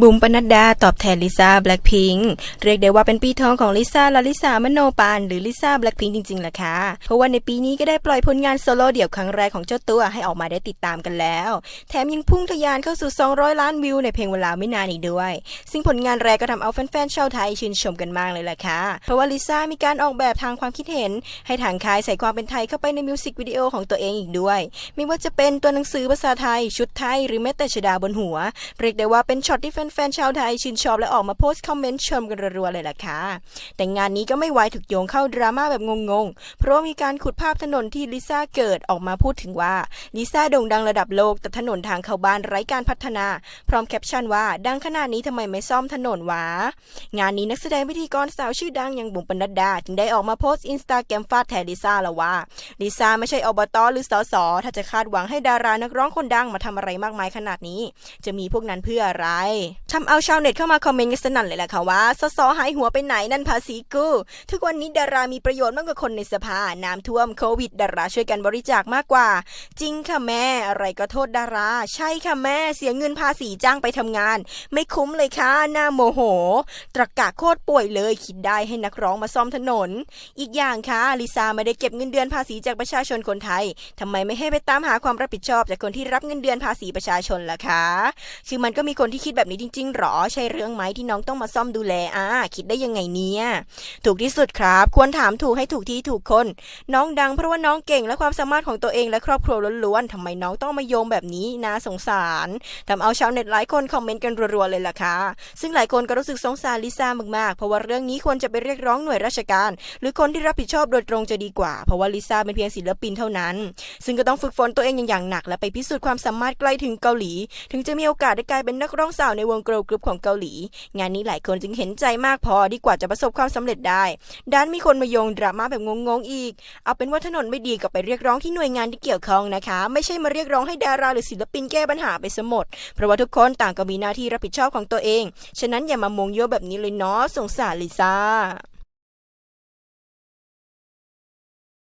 บุ๋มปนัดดาตอบแทนลิซ่าแบล็คพิงค์เรียกได้ว่าเป็นปีทองของลิซ่าและลิซ่ามโนปานหรือลิซ่าแบล็คพิงค์จริงๆแหละค่ะ เพราะว่าในปีนี้ก็ได้ปล่อยผลงานโซโล่เดี่ยวครั้งแรกของเจ้าตัวให้ออกมาได้ติดตามกันแล้ว แถมยังพุ่งทะยานเข้าสู่ 200 ล้านวิวในเพียงเวลาไม่นานอีกด้วย ซึ่งผลงานแรกก็ทำเอาแฟนๆชาวไทยชื่นชมกันมากเลยแหละค่ะ เพราะว่าลิซ่ามีการออกแบบทางความคิดเห็น ให้ทางค่ายใส่ความเป็นไทยเข้าไปในมิวสิกวิดีโอของตัวเองอีกด้วย ไม่ว่าจะเป็นตัวหนังสือภาษาไทย ชุดไทย หรือแม้แต่ชดาบนหัว เรียกได้ว่าเป็นช็อตที่แฟนๆชาวไทยชื่นชอบและออกมาโพสต์คอมเมนต์ชมกันรัวๆเลยล่ะค่ะ แต่งานนี้ก็ไม่ไวถูกโยงเข้าดราม่าแบบงงๆ เพราะมีการขุดภาพถนนที่ลิซ่าเกิดออกมาพูดถึงว่าลิซ่าโด่งดังระดับโลกแต่ถนนทางเข้าบ้านไร้การพัฒนา พร้อมแคปชั่นว่าดังขนาดนี้ทำไมไม่ซ่อมถนนวะ งานนี้นักแสดงพิธีกรสาวชื่อดังอย่างบุ๋มปนัดดา จึงได้ออกมาโพสต์อินสตาแกรมฟาดแทนลิซ่าแล้วว่าลิซ่าไม่ใช่อบตหรือสสถ้าจะคาดหวังให้ดารานักร้องคนดังมาทำอะไรมากมายขนาดนี้ จะมีพวกนั้นเพื่ออะไรทำเอาชาวเน็ตเข้ามาคอมเมนต์กันสนั่นเลยแหละค่ะว่าสสหายหัวไปไหนนั่นภาษีกูทุกวันนี้ดารามีประโยชน์มากกว่าคนในสภาน้ำท่วมโควิดดาราช่วยกันบริจาคมากกว่า จริงค่ะแม่อะไรก็โทษดารา ใช่ค่ะแม่เสียเงินภาษีจ้างไปทำงาน ไม่คุ้มเลยค่ะหน้าโมโห ตรกกะโคตรป่วยเลยคิดได้ให้นักร้องมาซ่อมถนน อีกอย่างค่ะลิซ่าไม่ได้เก็บเงินเดือนภาษีจากประชาชนคนไทยทำไมไม่ให้ไปตามหาความรับผิดชอบจากคนที่รับเงินเดือนภาษีประชาชนล่ะคะคือมันก็มีคนที่คิดแบบนี้จริงๆหรอ ใช่เรื่องไหมที่น้องต้องมาซ่อมดูแลอ่าคิดได้ยังไงเนี่ย ถูกที่สุดครับ ควรถามถูกให้ถูกที่ถูกคน น้องดังเพราะว่าน้องเก่งและความสามารถของตัวเองและครอบครัวล้วนๆทำไมน้องต้องมาโยงแบบนี้น่าสงสารทำเอาชาวเน็ตหลายคนคอมเมนต์กันรัวๆเลยล่ะค่ะ ซึ่งหลายคนก็รู้สึกสงสารลิซ่ามากๆ เพราะว่าเรื่องนี้ควรจะไปเรียกร้องหน่วยราชการ หรือคนที่รับผิดชอบโดยตรงจะดีกว่า เพราะว่าลิซ่าเป็นเพียงศิลปินเท่านั้น ซึ่งก็ต้องฝึกฝนตัวเองอย่างหนัก และไปพิสูจน์ความสามารถใกล้ถึงเกาหลี ถึงจะมีโอกาสได้กลายเป็นนักร้องสาวในวงเกิร์ลกรุ๊ปของเกาหลี งานนี้หลายคนจึงเห็นใจมากพอดีกว่าจะประสบความสำเร็จได้ด้านมีคนมาโยงดราม่าแบบงงๆอีก เอาเป็นว่าถนนไม่ดีก็ไปเรียกร้องที่หน่วยงานที่เกี่ยวข้องนะคะ ไม่ใช่มาเรียกร้องให้ดาราหรือศิลปินแก้ปัญหาไปสมดเพราะว่าทุกคนต่างก็มีหน้าที่รับผิดชอบของตัวเอง ฉะนั้นอย่ามามงโยแบบนี้เลยเนาะสงสารลิซ่า